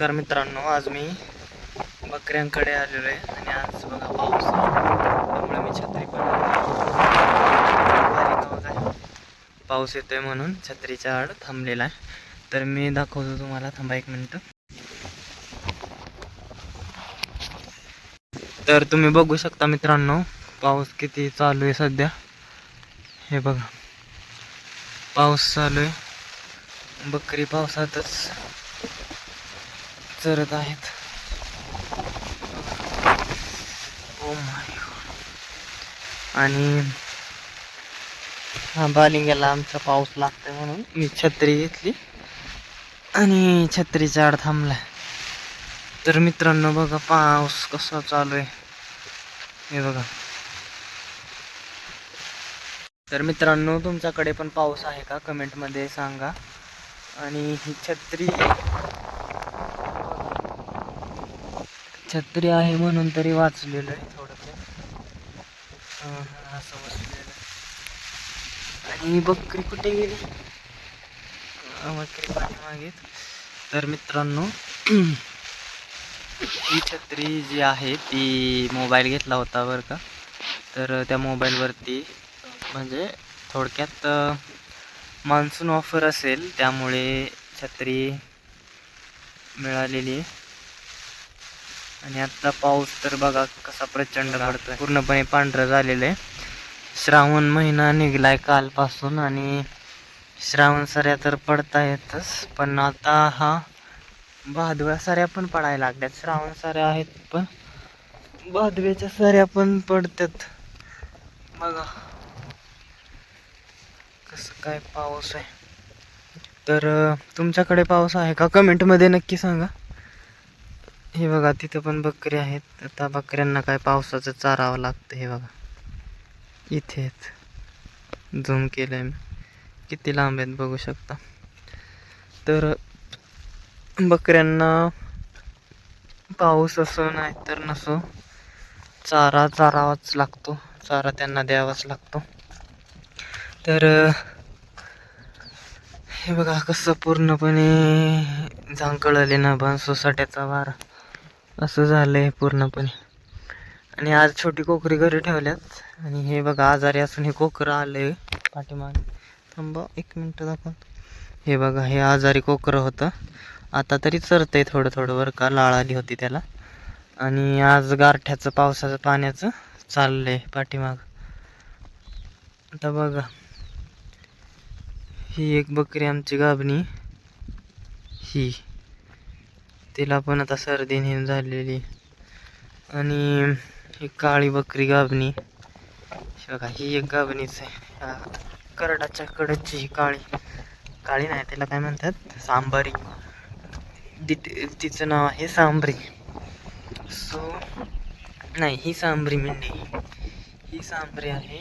नमस्कार मित्रांनो आज मी बकऱ्यांकडे आलेलो आहे आणि आज बघा पाऊस त्यामुळे मी छत्री पण आहे. पाऊस येतोय म्हणून छत्रीच्या आड थांबलेला आहे. तर मी दाखवतो तुम्हाला थांबा एक मिनटं. तर तुम्ही बघू शकता मित्रांनो पाऊस किती चालू आहे सध्या. हे बघा. पाऊस चालू आहे. बकरी पावसातच. चरत आहेत. Oh आणि हा बालिंग्याला आमचा पाऊस लागतोय म्हणून मी छत्री घेतली. आणि छत्रीचा आड थांबलाय. तर मित्रांनो बघा पाऊस कसा चालू आहे हे बघा. तर मित्रांनो तुमच्याकडे पण पाऊस आहे का? कमेंटमध्ये सांगा. आणि ही छत्री छत्री आहे म्हणून तरी वाचलेलं आहे थोडंसं असं आणि बकरी कुठे गेली? बकरी पाणी पाठीमागेत तर मित्रांनो ही छत्री जी आहे ती मोबाईल घेतला होता बरं का. तर त्या मोबाईलवरती म्हणजे थोडक्यात मान्सून ऑफर असेल त्यामुळे छत्री मिळालेली आहे. आणि आत्ता पाऊस तर बघा कसा प्रचंड पडतोय. पूर्णपणे पांढरं झालेलं आहे. श्रावण महिना निघलाय कालपासून आणि श्रावण सऱ्या तर पडता येतच पण आता हा भादव्या सऱ्या पण पडायला लागल्यात. श्रावण सऱ्या आहेत पण भादव्याच्या सऱ्या पण पडतात बघा कसं काय पाऊस आहे. तर तुमच्याकडे पाऊस आहे का? कमेंटमध्ये नक्की सांगा. हे बघा तिथं पण बकरी आहेत. आता बकऱ्यांना काय पावसाचं चारावं लागतं हे बघा. इथे आहेत. झूम केलंय मी. किती लांब आहेत बघू शकता. तर बकऱ्यांना पाऊस असो नाही तर नसो चारा चारावाच लागतो. चारा त्यांना द्यावाच लागतो. तर हे बघा कसं पूर्णपणे झांकळले ना बन सोसाट्याचा वारा. असं झालंय पूर्णपणे. आणि आज छोटी कोकरी घरी ठेवल्यात. आणि हे बघा आजारी असून हे कोकरं आलंय. पाठीमागे. थांबा एक मिनटं दाखव हे बघा हे आजारी कोकरं होतं. आता तरी चरतंय थोडं थोडं बरं का लाळ आली होती त्याला. आणि आज गारठ्याचं पावसाचं पाण्याचं चाललंय पाठीमाग. आता बघा. ही एक बकरी आमची गाभणी. ही. तिला पण आता सर्दी नेहमी झालेली. आणि ही काळी बकरी गाभणी. ही बघा ही एक गाभणीच आहे. करडाच्या कडची ही काळी. काळी नाही त्याला काय म्हणतात? सांबारी. तिचं नाव आहे सांबरी. सो नाही ही सांबरी मेंढी. ही सांबरी आहे.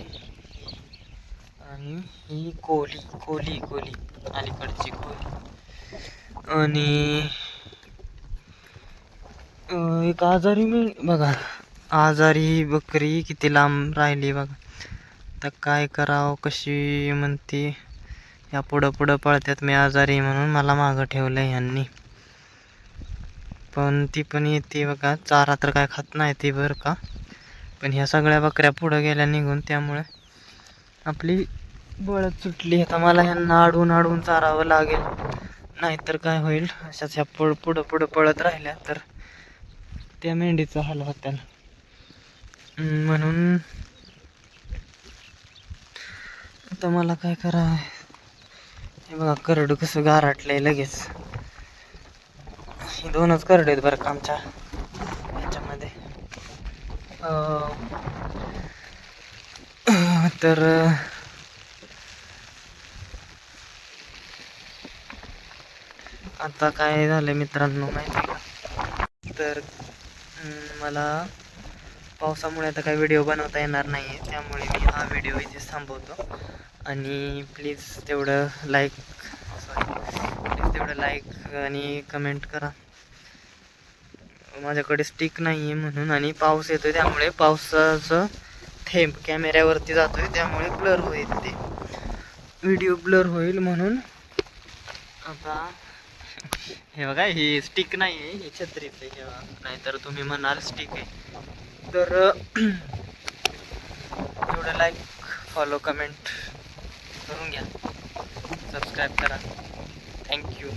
आणि ही कोली कोली कोली. अलीकडची कोली. आणि एक आजारी मी बघा आजारी बकरी किती लांब राहिली बघा. तर काय करावं कशी म्हणते या पुढं पुढं पळत्यात मी आजारी म्हणून मला मागं ठेवलं ह्यांनी. पण ती पण येते बघा चारा तर काय खात नाही ती बरं का. पण ह्या सगळ्या बकऱ्या पुढं गेल्या निघून त्यामुळे आपली बळत सुटली. आता मला ह्यांना अडवून अडवून चारावं लागेल. नाहीतर काय होईल अशाच ह्या पुढं पुढं पुढं पळत राहिल्या तर. त्या मेंढीचा हाल होता म्हणून आता मला काय करावं? हे बघा करडू कसं गारटलंय लगेच. ही दोनच करडे आहेत बरं का आमच्या ह्याच्यामध्ये तर आता काय झालं मित्रांनो माहिती का? तर मला पावसामुळे आता काही व्हिडिओ बनवता येणार नाही आहे त्यामुळे मी हा व्हिडिओ इथेच थांबवतो. आणि प्लीज तेवढं लाईक सॉरी प्लीज तेवढं लाईक आणि कमेंट करा. माझ्याकडे स्टिक नाही आहे म्हणून आणि पाऊस येतो त्यामुळे पावसाचं थेंब कॅमेऱ्यावरती जातोय त्यामुळे ब्लर होईल ते. व्हिडिओ ब्लर होईल म्हणून आता हे बघा ही स्टिक नाही आहे ही छत्रीच आहे. हे नाहीतर तुम्ही म्हणाल स्टिक आहे. तर एवढं लाईक फॉलो कमेंट करून घ्या. सबस्क्राईब करा. थँक्यू